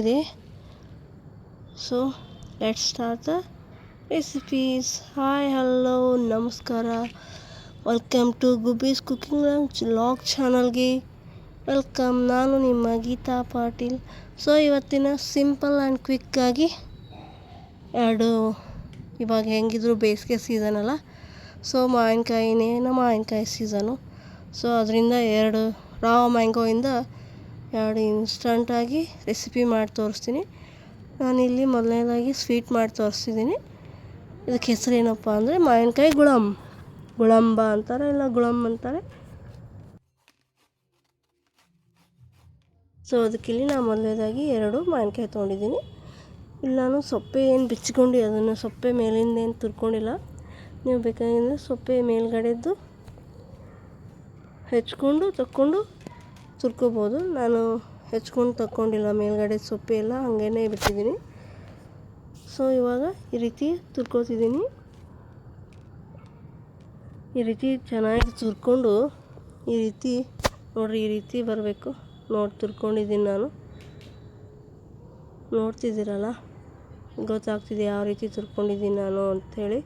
ಉರ್ತಿದೆ so let start the recipes hi hello ನಮಸ್ಕಾರ. Welcome to ಗುಬೀಸ್ cooking long log ಚಾನಲ್ಗೆ welcome ನಾನು ನಿಮ್ಮ ಗೀತಾ ಪಾಟೀಲ್. ಸೊ ಇವತ್ತಿನ ಸಿಂಪಲ್ ಆ್ಯಂಡ್ ಕ್ವಿಕ್ಕಾಗಿ ಎರಡು ಇವಾಗ ಹೆಂಗಿದ್ರು ಬೇಸಿಗೆ ಸೀಸನ್ ಅಲ್ಲ. ಸೊ ಮಾವಿನಕಾಯಿನೇ ಮಾವಿನಕಾಯಿ ಸೀಸನು ಸೊ ಅದರಿಂದ ಎರಡು ರಾವ್ ಮ್ಯಾಂಗೋಯಿಂದ ಎರಡು ಇನ್ಸ್ಟಂಟಾಗಿ ರೆಸಿಪಿ ಮಾಡಿ ತೋರಿಸ್ತೀನಿ. ನಾನಿಲ್ಲಿ ಮೊದಲನೇದಾಗಿ ಸ್ವೀಟ್ ಮಾಡಿ ತೋರಿಸ್ತಿದ್ದೀನಿ. ಇದಕ್ಕೆ ಹೆಸರು ಏನಪ್ಪ ಅಂದರೆ ಮಾವಿನಕಾಯಿ ಗುಳಂ. ಗುಳಂಬ ಅಂತಾರೆ, ಇಲ್ಲ ಗುಳಂ ಅಂತಾರೆ. ಸೊ ಅದಕ್ಕಿಲ್ಲಿ ನಾನು ಮೊದಲನೇದಾಗಿ ಎರಡು ಮಾವಿನಕಾಯಿ ತೊಗೊಂಡಿದ್ದೀನಿ. ಇಲ್ಲಿ ನಾನು ಸೊಪ್ಪೆ ಏನು ಬಿಚ್ಕೊಂಡು ಅದನ್ನು ಸೊಪ್ಪೆ ಮೇಲಿಂದ ಏನು ತುರ್ಕೊಂಡಿಲ್ಲ. ನೀವು ಬೇಕಾಗಿದ್ದರೆ ಸೊಪ್ಪೆ ಮೇಲ್ಗಡೆದ್ದು ಹೆಚ್ಕೊಂಡು, ತಕ್ಕೊಂಡು ತುರ್ಕೋಬೋದು. ನಾನು ಹೆಚ್ಕೊಂಡು ತಕ್ಕೊಂಡಿಲ್ಲ, ಮೇಲ್ಗಡೆ ಸೊಪ್ಪೆ ಎಲ್ಲ ಹಾಗೇ ಬಿಟ್ಟಿದ್ದೀನಿ ಸೊ ಇವಾಗ ಈ ರೀತಿ ತುರ್ಕೋತಿದ್ದೀನಿ. ಈ ರೀತಿ ಚೆನ್ನಾಗಿ ತುರ್ಕೊಂಡು ಈ ರೀತಿ ನೋಡಿರಿ, ಈ ರೀತಿ ಬರಬೇಕು. ನೋಡಿ, ತುರ್ಕೊಂಡಿದ್ದೀನಿ ನಾನು. ನೋಡ್ತಿದ್ದೀರಲ್ಲ? ಗೊತ್ತಾಗ್ತಿದೆ ಯಾವ ರೀತಿ ತುರ್ಕೊಂಡಿದ್ದೀನಿ ನಾನು ಅಂಥೇಳಿ.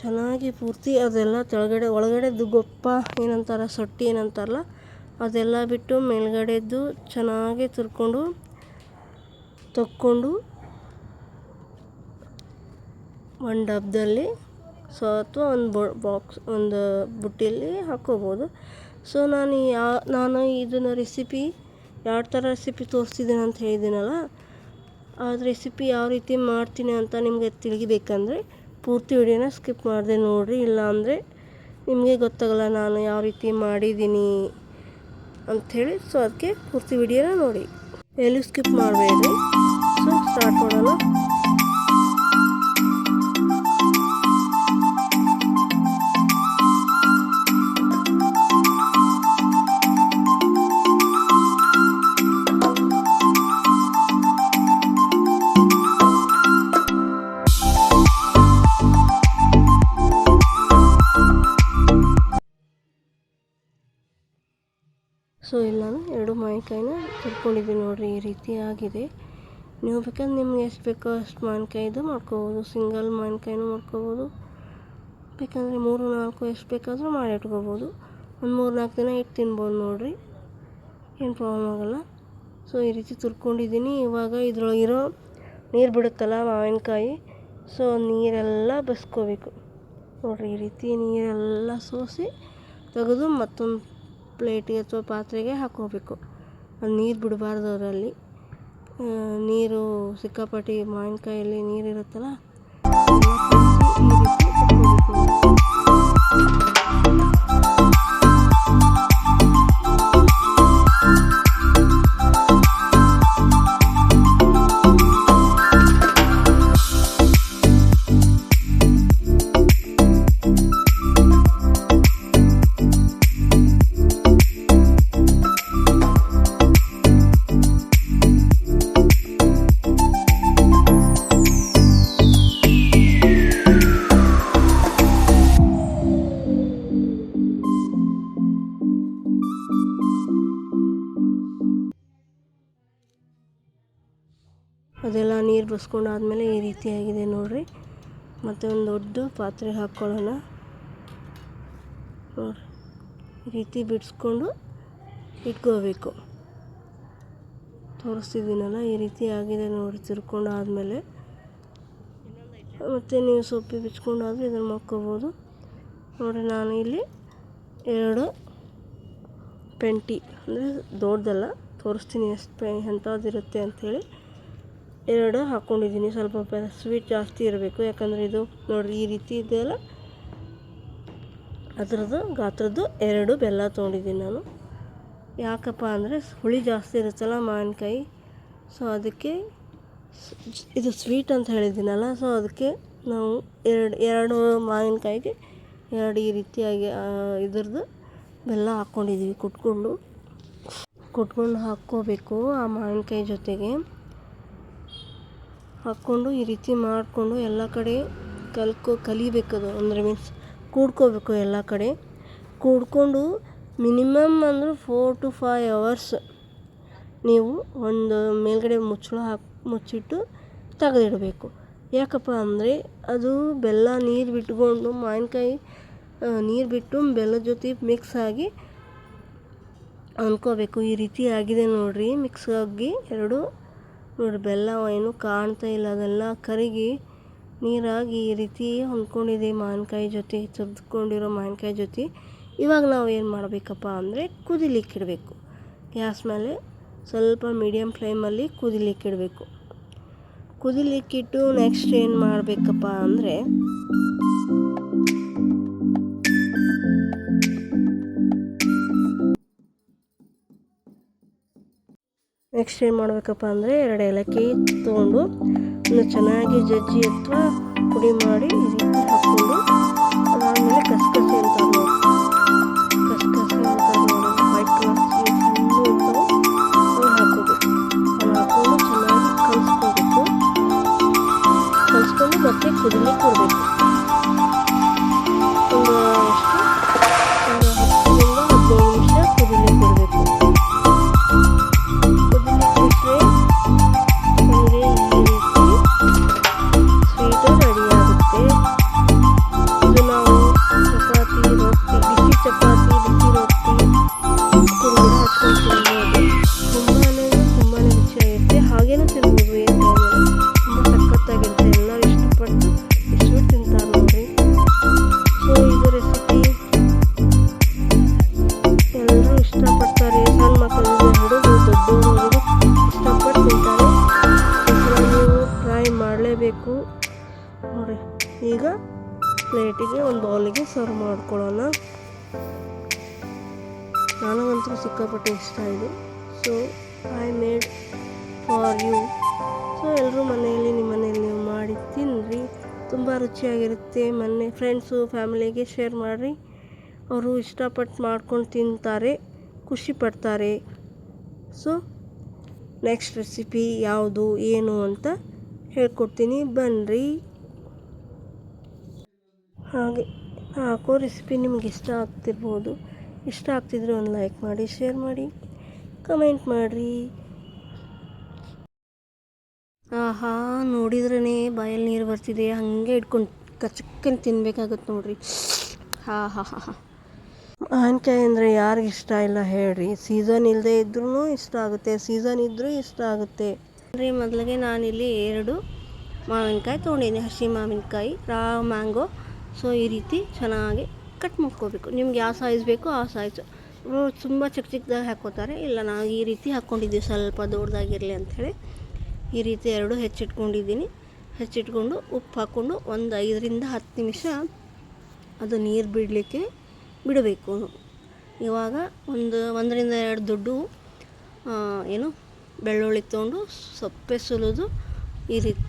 ಚೆನ್ನಾಗಿ ಪೂರ್ತಿ ಅದೆಲ್ಲ ಕೆಳಗಡೆ ಒಳಗಡೆ ಗೊಪ್ಪ ಏನಂತಾರ, ಸೊಟ್ಟಿ ಏನಂತಾರಲ್ಲ ಅದೆಲ್ಲ ಬಿಟ್ಟು ಮೇಲ್ಗಡೆದ್ದು ಚೆನ್ನಾಗಿ ತುರ್ಕೊಂಡು, ತಕ್ಕೊಂಡು ಒಂದು ಡಬ್ಬದಲ್ಲಿ ಸೊ ಅಥವಾ ಒಂದು ಬಾಕ್ಸ್, ಒಂದು ಬುಟ್ಟಿಯಲ್ಲಿ ಹಾಕ್ಕೋಬೋದು. ಸೊ ನಾನು ಯಾ, ನಾನು ಇದನ್ನು ರೆಸಿಪಿ ಯಾವ ಥರ ರೆಸಿಪಿ ತೋರಿಸ್ತಿದ್ದೀನಿ ಅಂತ ಹೇಳಿದ್ದೀನಲ್ಲ, ಆ ರೆಸಿಪಿ ಯಾವ ರೀತಿ ಮಾಡ್ತೀನಿ ಅಂತ ನಿಮಗೆ ತಿಳಿಬೇಕಂದ್ರೆ ಪೂರ್ತಿ ವಿಡಿಯೋನ ಸ್ಕಿಪ್ ಮಾಡಿದೆ ನೋಡಿರಿ, ಇಲ್ಲಾಂದರೆ ನಿಮಗೆ ಗೊತ್ತಾಗಲ್ಲ ನಾನು ಯಾವ ರೀತಿ ಮಾಡಿದ್ದೀನಿ ಅಂಥೇಳಿ ಸೊ ಅದಕ್ಕೆ ಪೂರ್ತಿ ವಿಡಿಯೋನ ನೋಡಿ. ಎಲ್ಲೂ ಸ್ಕಿಪ್ ಮಾಡಬೇಡಿ ಸೊ ಸ್ಟಾರ್ಟ್ ಮಾಡೋಣ. ಎರಡು ಮಾವಿನಕಾಯಿನ ತುರ್ಕೊಂಡಿದ್ದೀನಿ ನೋಡಿರಿ, ಈ ರೀತಿ ಆಗಿದೆ. ನೀವು ಬೇಕಾದ್ರೆ ನಿಮ್ಗೆ ಎಷ್ಟು ಬೇಕೋ ಅಷ್ಟು ಮಾವಿನಕಾಯಿದು ಮಾಡ್ಕೋಬೋದು, ಸಿಂಗಲ್ ಮಾವಿನಕಾಯಿನೂ ಮಾಡ್ಕೋಬೋದು. ಬೇಕಂದರೆ ಮೂರು, ನಾಲ್ಕು ಎಷ್ಟು ಬೇಕಾದರೂ ಮಾಡಿ ಇಟ್ಕೋಬೋದು. ಒಂದು ಮೂರು, ನಾಲ್ಕು ದಿನ ಇಟ್ಟು ತಿನ್ಬೋದು ನೋಡಿರಿ, ಏನು ಪ್ರಾಬ್ಲಮ್ ಆಗೋಲ್ಲ. ಸೊ, ಈ ರೀತಿ ತುರ್ಕೊಂಡಿದ್ದೀನಿ. ಇವಾಗ ಇದ್ರೊಳಗಿರೋ ನೀರು ಬಿಡುತ್ತಲ್ಲ ಮಾವಿನಕಾಯಿ, ಸೊ, ನೀರೆಲ್ಲ ಬಸ್ಕೋಬೇಕು. ನೋಡಿರಿ, ಈ ರೀತಿ ನೀರೆಲ್ಲ ಸೋಸಿ ತೆಗೆದು ಮತ್ತೊಂದು ಪ್ಲೇಟಿಗೆ ಅಥವಾ ಪಾತ್ರೆಗೆ ಹಾಕ್ಕೋಬೇಕು. ನೀರು ಬಿಡಬಾರ್ದು ಅದರಲ್ಲಿ. ನೀರು ಸಿಕ್ಕಾಪಟ್ಟೆ ಮಾವಿನಕಾಯಲ್ಲಿ ನೀರಿರುತ್ತಲ್ಲ ಆದ್ಮೇಲೆ ಈ ರೀತಿ ಆಗಿದೆ ನೋಡಿರಿ. ಮತ್ತು ಒಂದು ದೊಡ್ಡ ಪಾತ್ರೆ ಹಾಕ್ಕೊಳ್ಳೋಣ ನೋಡಿರಿ. ಈ ರೀತಿ ಬಿಡಿಸ್ಕೊಂಡು ಇಟ್ಕೋಬೇಕು. ತೋರಿಸ್ತಿದ್ದೀನಲ್ಲ, ಈ ರೀತಿ ಆಗಿದೆ ನೋಡಿ ತಿರ್ಕೊಂಡು ಆದಮೇಲೆ ಮತ್ತು ನೀವು ಸೊಪ್ಪಿ ಬಿಚ್ಕೊಂಡಾದರೆ ಇದನ್ನು ಮಾಡ್ಕೋಬೋದು ನೋಡಿ ನಾನು ಇಲ್ಲಿ ಎರಡು ಪೆಂಟಿ, ಅಂದರೆ ದೊಡ್ಡದಲ್ಲ, ತೋರಿಸ್ತೀನಿ ಎಷ್ಟು ಪೆ, ಎಂಥದ್ದಿರುತ್ತೆ ಅಂಥೇಳಿ. ಎರಡು ಹಾಕ್ಕೊಂಡಿದ್ದೀನಿ ಸ್ವಲ್ಪ ಸ್ವೀಟ್ ಜಾಸ್ತಿ ಇರಬೇಕು. ಯಾಕಂದರೆ ಇದು ನೋಡಿರಿ, ಈ ರೀತಿ ಇದೆಯಲ್ಲ? ಅದರದ್ದು ಗಾತ್ರದ್ದು ಎರಡು ಬೆಲ್ಲ ತೊಗೊಂಡಿದ್ದೀನಿ ನಾನು. ಯಾಕಪ್ಪ ಅಂದರೆ ಹುಳಿ ಜಾಸ್ತಿ ಇರುತ್ತಲ್ಲ ಮಾವಿನಕಾಯಿ. ಸೊ ಅದಕ್ಕೆ ಇದು ಸ್ವೀಟ್ ಅಂತ ಹೇಳಿದ್ದೀನಲ್ಲ. ಸೊ ಅದಕ್ಕೆ ನಾವು ಎರಡು ಎರಡು ಮಾವಿನಕಾಯಿಗೆ ಎರಡು ಈ ರೀತಿಯಾಗಿ ಇದ್ರದ್ದು ಬೆಲ್ಲ ಹಾಕ್ಕೊಂಡಿದ್ದೀವಿ ಕುಟ್ಕೊಂಡು. ಕುಟ್ಕೊಂಡು ಹಾಕ್ಕೋಬೇಕು ಆ ಮಾವಿನಕಾಯಿ ಜೊತೆಗೆ. ಹಾಕ್ಕೊಂಡು ಈ ರೀತಿ ಮಾಡಿಕೊಂಡು ಎಲ್ಲ ಕಡೆ ಕಲ್ಕೊ ಕಲಿಬೇಕದು. ಅಂದರೆ ಮೀನ್ಸ್ ಕೂಡ್ಕೋಬೇಕು ಎಲ್ಲ ಕಡೆ. ಕೂಡ್ಕೊಂಡು ಮಿನಿಮಮ್ ಅಂದ್ರೆ ಫೋರ್ ಟು ಫೈವ್ ಅವರ್ಸ್ ನೀವು ಒಂದು ಮೇಲ್ಗಡೆ ಮುಚ್ಚಳ ಹಾಕಿ ಮುಚ್ಚಿಟ್ಟು ತೆಗೆದಿಡಬೇಕು. ಯಾಕಪ್ಪ ಅಂದರೆ ಅದು ಬೆಲ್ಲ ನೀರು ಬಿಟ್ಕೊಂಡು ಮಾವಿನಕಾಯಿ ನೀರು ಬಿಟ್ಟು ಬೆಲ್ಲದ ಜೊತೆ ಮಿಕ್ಸ್ ಆಗಿ ಅಂದ್ಕೋಬೇಕು ಈ ರೀತಿ ಆಗಿದೆ ನೋಡಿರಿ. ಮಿಕ್ಸ್ ಆಗಿ ಎರಡು ನೋಡಿ, ಬೆಲ್ಲ ಏನು ಕಾಣ್ತಾ ಇಲ್ಲ. ಅದೆಲ್ಲ ಕರಗಿ ನೀರಾಗಿ ಈ ರೀತಿ ಹೊಂದ್ಕೊಂಡಿದೆ ಮಾವಿನಕಾಯಿ ಜೊತೆ ತುರ್ದ್ಕೊಂಡಿರೋ ಮಾವಿನಕಾಯಿ ಜೊತೆ. ಇವಾಗ ನಾವು ಏನು ಮಾಡಬೇಕಪ್ಪ ಅಂದರೆ ಕುದಿಲಿಕ್ಕಿಡಬೇಕು ಗ್ಯಾಸ್ ಮೇಲೆ ಸ್ವಲ್ಪ ಮೀಡಿಯಮ್ ಫ್ಲೇಮಲ್ಲಿ ಕುದಿಲಿಕ್ಕಿಡಬೇಕು ಕುದಿಲಿಕ್ಕಿಟ್ಟು ನೆಕ್ಸ್ಟ್ ಏನು ಮಾಡಬೇಕಪ್ಪ ಅಂದರೆ ನೆಕ್ಸ್ಟ್ ಏನು ಮಾಡಬೇಕಪ್ಪ ಅಂದರೆ ಎರಡು ಏಲಕ್ಕಿ ತೊಗೊಂಡು ಚೆನ್ನಾಗಿ ಜಜ್ಜಿ ಅಥವಾ ಪುಡಿ ಮಾಡಿ ಹಾಕ್ಕೊಂಡು ಅದಾದಮೇಲೆ ಕಸಕಸೆ ನನಗಂತೂ ಸಿಕ್ಕಾಪಟ್ಟೆ ಇಷ್ಟ ಇದು. So I made for you so ಎಲ್ಲರೂ ಮನೆಯಲ್ಲಿ, ನಿಮ್ಮ ಮನೆಯಲ್ಲಿ ನೀವು ಮಾಡಿ ತಿನ್ನಿರಿ ತುಂಬ ರುಚಿಯಾಗಿರುತ್ತೆ. ಮನೆ ಫ್ರೆಂಡ್ಸು ಫ್ಯಾಮಿಲಿಗೆ ಶೇರ್ ಮಾಡಿರಿ. ಅವರು ಇಷ್ಟಪಟ್ಟು ಮಾಡ್ಕೊಂಡು ತಿಂತಾರೆ, ಖುಷಿ ಪಡ್ತಾರೆ. ಸೊ ನೆಕ್ಸ್ಟ್ ರೆಸಿಪಿ ಯಾವುದು, ಏನು ಅಂತ ಹೇಳ್ಕೊಡ್ತೀನಿ. ಬನ್ನಿರಿ ಹಾಗೆ, ಹಾಕೋ ರೆಸಿಪಿ ನಿಮಗೆ ಇಷ್ಟ ಆಗ್ತಿರ್ಬೋದು. ಇಷ್ಟ ಆಗ್ತಿದ್ರೆ ಒಂದು ಲೈಕ್ ಮಾಡಿ ಶೇರ್ ಮಾಡಿ ಕಮೆಂಟ್ ಮಾಡಿರಿ. ಆಹಾ ನೋಡಿದ್ರೇ ಬಾಯಲ್ಲಿ ನೀರು ಬರ್ತಿದೆ. ಹಾಗೆ ಇಟ್ಕೊಂಡು ಕಚಕ್ಕನ್ ತಿನ್ಬೇಕಾಗತ್ತೆ ನೋಡ್ರಿ. ಹಾ ಹಾ ಹಾ ಹಾ. ಮಾವಿನ್ಕಾಯಿ ಅಂದರೆ ಯಾರಿಗೆ ಇಷ್ಟ ಇಲ್ಲ ಹೇಳ್ರಿ. ಸೀಸನ್ ಇಲ್ಲದೆ ಇದ್ರೂ ಇಷ್ಟ ಆಗುತ್ತೆ. ಸೀಸನ್ ಇದ್ದರೂ ಇಷ್ಟ ಆಗುತ್ತೆ. ಅಂದರೆ ಮೊದಲಿಗೆ ನಾನಿಲ್ಲಿ ಎರಡು ಮಾವಿನಕಾಯಿ ತೊಗೊಂಡಿದ್ದೀನಿ ಹಸಿ ಮಾವಿನಕಾಯಿ ರಾ ಮ್ಯಾಂಗೋ ಸೊ ಈ ರೀತಿ ಚೆನ್ನಾಗಿ ಕಟ್ ಮಾಡ್ಕೋಬೇಕು. ನಿಮ್ಗೆ ಯಾವ ಸೈಜ್ ಬೇಕು ಆ ಸೈಜ್ ತುಂಬ ಚಿಕ್ಕ ಚಿಕ್ಕದಾಗಿ ಹಾಕ್ಕೋತಾರೆ ಇಲ್ಲ ನಾವು ಈ ರೀತಿ ಹಾಕ್ಕೊಂಡಿದ್ದೀವಿ ಸ್ವಲ್ಪ ದೊಡ್ಡದಾಗಿರಲಿ ಅಂಥೇಳಿ ಈ ರೀತಿ ಎರಡು ಹೆಚ್ಚಿಟ್ಕೊಂಡಿದ್ದೀನಿ. ಹೆಚ್ಚಿಟ್ಕೊಂಡು ಉಪ್ಪು ಹಾಕ್ಕೊಂಡು ಒಂದು ಐದರಿಂದ ಹತ್ತು ನಿಮಿಷ ಅದು ನೀರು ಬಿಡಲಿಕ್ಕೆ ಬಿಡಬೇಕು. ಇವಾಗ ಒಂದು ಒಂದರಿಂದ ಎರಡು ದುಡ್ಡು ಏನು ಬೆಳ್ಳುಳ್ಳಿ ತೊಗೊಂಡು ಸೊಪ್ಪೆ ಸುಲಿದು ಈ ರೀತಿ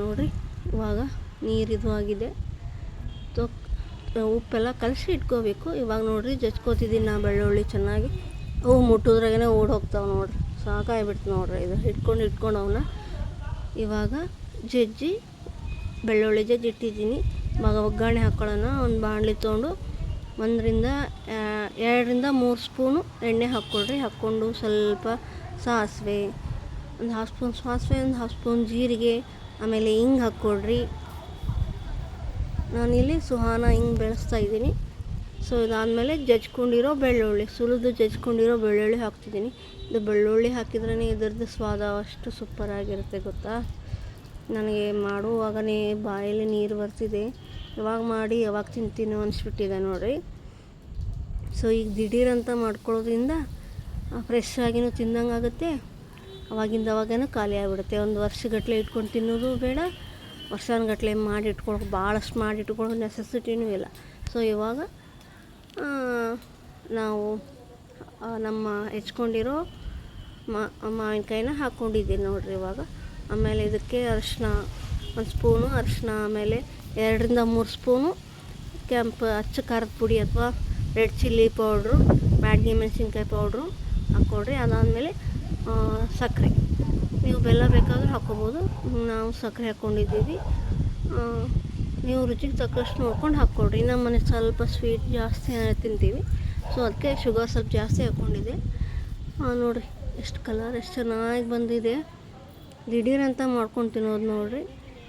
ನೋಡಿರಿ ಇವಾಗ ನೀರು ಇದು ಆಗಿದೆ. ತೊ ಉಪ್ಪೆಲ್ಲ ಕಲಸಿ ಇಟ್ಕೋಬೇಕು. ಇವಾಗ ನೋಡಿರಿ ಜಜ್ಕೋತಿದ್ದೀನಿ ನಾ ಬೆಳ್ಳುಳ್ಳಿ ಚೆನ್ನಾಗಿ. ಅವು ಮುಟ್ಟೋದ್ರಾಗೇ ಓಡಿ ಹೋಗ್ತಾವೆ ನೋಡಿರಿ. ಸಾಕಾಗ್ಬಿಡ್ತು ನೋಡ್ರಿ ಇದು. ಇಟ್ಕೊಂಡು ಇಟ್ಕೊಂಡು ಅವನ್ನ ಇವಾಗ ಜಜ್ಜಿ, ಬೆಳ್ಳುಳ್ಳಿ ಜಜ್ಜಿ ಇಟ್ಟಿದ್ದೀನಿ. ಇವಾಗ ಒಗ್ಗರಣೆ ಹಾಕ್ಕೊಳ್ಳೋಣ ಒಂದು ಬಾಣಲಿ ತೊಗೊಂಡು ಒಂದರಿಂದ ಎರಡರಿಂದ ಮೂರು ಸ್ಪೂನು ಎಣ್ಣೆ ಹಾಕ್ಕೊಳ್ರಿ. ಹಾಕ್ಕೊಂಡು ಸ್ವಲ್ಪ ಸಾಸಿವೆ, ಒಂದು ಹಾಫ್ ಸ್ಪೂನ್ ಸಾಸಿವೆ, ಒಂದು ಹಾಫ್ ಸ್ಪೂನ್ ಜೀರಿಗೆ, ಆಮೇಲೆ ಹಿಂಗೆ ಹಾಕ್ಕೊಳ್ರಿ. ನಾನಿಲ್ಲಿ ಸುಹಾನ ಹಿಂಗೆ ಬೆಳೆಸ್ತಾ ಇದ್ದೀನಿ. ಸೊ ಇದಾದಮೇಲೆ ಜಜ್ಕೊಂಡಿರೋ ಬೆಳ್ಳುಳ್ಳಿ, ಸುಲಿದು ಜಜ್ಕೊಂಡಿರೋ ಬೆಳ್ಳುಳ್ಳಿ ಹಾಕ್ತಿದ್ದೀನಿ. ಇದು ಬೆಳ್ಳುಳ್ಳಿ ಹಾಕಿದ್ರೇ ಇದರದ್ದು ಸ್ವಾದ ಅಷ್ಟು ಸೂಪರಾಗಿರುತ್ತೆ ಗೊತ್ತಾ? ನನಗೆ ಮಾಡುವಾಗನೇ ಬಾಯಲ್ಲಿ ನೀರು ಬರ್ತಿದೆ. ಯಾವಾಗ ಮಾಡಿ ಯಾವಾಗ ತಿಂತೀನೋ ಅನಿಸ್ಬಿಟ್ಟಿದೆ ನೋಡಿರಿ. ಸೊ ಈಗ ದಿಢೀರಂತ ಮಾಡ್ಕೊಳ್ಳೋದ್ರಿಂದ ಫ್ರೆಶ್ ಆಗಿನೂ ತಿಂದಂಗೆ ಆಗುತ್ತೆ ಅವಾಗಿಂದ ಅವಾಗೇನೂ ಖಾಲಿ ಆಗಿಬಿಡುತ್ತೆ. ಒಂದು ವರ್ಷಗಟ್ಟಲೆ ಇಟ್ಕೊಂಡು ತಿನ್ನೋದು ಬೇಡ. ವರ್ಷಾನುಗಟ್ಲೆ ಮಾಡಿ ಇಟ್ಕೊಳ್ಳೋಕೆ ಭಾಳಷ್ಟು ಮಾಡಿ ಇಟ್ಕೊಳ್ಳೋ ನೆಸೆಸಿಟಿನೂ ಇಲ್ಲ. ಸೊ ಇವಾಗ ನಾವು ನಮ್ಮ ಹೆಚ್ಕೊಂಡಿರೋ ಮಾವಿನಕಾಯಿನ ಹಾಕ್ಕೊಂಡಿದ್ದೀನಿ ನೋಡಿರಿ ಇವಾಗ. ಆಮೇಲೆ ಇದಕ್ಕೆ ಅರಿಶಿನ, ಒಂದು ಸ್ಪೂನು, ಅರಿಶಿನ ಆಮೇಲೆ ಎರಡರಿಂದ ಮೂರು ಸ್ಪೂನು ಕೆಂಪು ಅಚ್ಚ ಖಾರದ ಪುಡಿ ಅಥವಾ ರೆಡ್ ಚಿಲ್ಲಿ ಪೌಡ್ರು ಬ್ಯಾಡಗಿ ಮೆಣಸಿನ್ಕಾಯಿ ಪೌಡ್ರು ಹಾಕ್ಕೊಡ್ರಿ ಅದಾದಮೇಲೆ ಸಕ್ಕರೆ ನೀವು ಬೆಲ್ಲ ಬೇಕಾದ್ರೆ ಹಾಕ್ಕೊಬೋದು. ನಾವು ಸಕ್ಕರೆ ಹಾಕ್ಕೊಂಡಿದ್ದೀವಿ. ನೀವು ರುಚಿಗೆ ತಕ್ಕಷ್ಟು ನೋಡ್ಕೊಂಡು ಹಾಕ್ಕೊಡ್ರಿ. ನಮ್ಮ ಮನೆ ಸ್ವಲ್ಪ ಸ್ವೀಟ್ ಜಾಸ್ತಿ ತಿಂತೀವಿ. ಸೊ ಅದಕ್ಕೆ ಶುಗರ್ ಸ್ವಲ್ಪ ಜಾಸ್ತಿ ಹಾಕ್ಕೊಂಡಿದೆ ನೋಡಿರಿ, ಎಷ್ಟು ಕಲರ್ ಎಷ್ಟು ಚೆನ್ನಾಗಿ ಬಂದಿದೆ. ದಿಢೀರಂತ ಮಾಡ್ಕೊಂಡು ತಿನ್ನೋದು ನೋಡಿರಿ.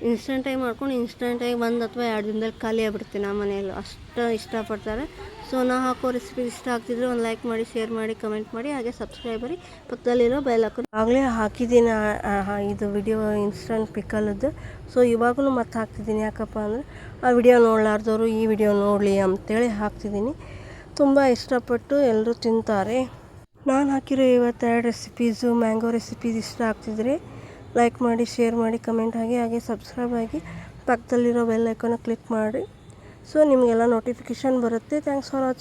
ಇನ್ಸ್ಟೆಂಟಾಗಿ ಮಾಡ್ಕೊಂಡು ಇನ್ಸ್ಟೆಂಟಾಗಿ ಒಂದು ಅಥವಾ ಎರಡು ದಿನದಲ್ಲಿ ಖಾಲಿ ಆಗ್ಬಿಡ್ತೀನಿ ನಮ್ಮ ಮನೆಯಲ್ಲೂ. ಅಷ್ಟು ಇಷ್ಟಪಡ್ತಾರೆ. ಸೊ ನಾ ಹಾಕೋ ರೆಸಿಪಿ ಇಷ್ಟ ಆಗ್ತಿದ್ರೆ ಒಂದು ಲೈಕ್ ಮಾಡಿ ಶೇರ್ ಮಾಡಿ ಕಮೆಂಟ್ ಮಾಡಿ, ಹಾಗೆ ಸಬ್ಸ್ಕ್ರೈಬ್ ಮಾಡಿ. ಪಕ್ಕದಲ್ಲಿರೋ ಬೆಲ್ ಹಾಕೊಂಡು ಆಗಲೇ, ಹಾಕಿದ್ದೀನಿ ಇದು ವಿಡಿಯೋ ಇನ್ಸ್ಟಂಟ್ ಪಿಕಲದ್ದು ಸೊ ಇವಾಗಲೂ ಮತ್ತೆ ಹಾಕ್ತಿದ್ದೀನಿ. ಯಾಕಪ್ಪ ಅಂದರೆ, ಆ ವಿಡಿಯೋ ನೋಡಲಾರ್ದವರು ಈ ವಿಡಿಯೋ ನೋಡಲಿ ಅಂತೇಳಿ ಹಾಕ್ತಿದ್ದೀನಿ. ತುಂಬ ಇಷ್ಟಪಟ್ಟು ಎಲ್ಲರೂ ತಿಂತಾರೆ. ನಾನು ಹಾಕಿರೋ ಇವತ್ತೆರಡು ರೆಸಿಪೀಸು ಮ್ಯಾಂಗೋ ರೆಸಿಪೀಸ್ ಇಷ್ಟ ಆಗ್ತಿದ್ರೆ ಲೈಕ್ ಮಾಡಿ ಶೇರ್ ಮಾಡಿ ಕಮೆಂಟ್ ಆಗಿ ಹಾಗೆ ಸಬ್ಸ್ಕ್ರೈಬ್ ಆಗಿ ಪಕ್ಕದಲ್ಲಿರೋ ಬೆಲ್ ಐಕಾನ ಕ್ಲಿಕ್ ಮಾಡಿ. ಸೊ ನಿಮಗೆಲ್ಲ ನೋಟಿಫಿಕೇಶನ್ ಬರುತ್ತೆ. Thanks for watching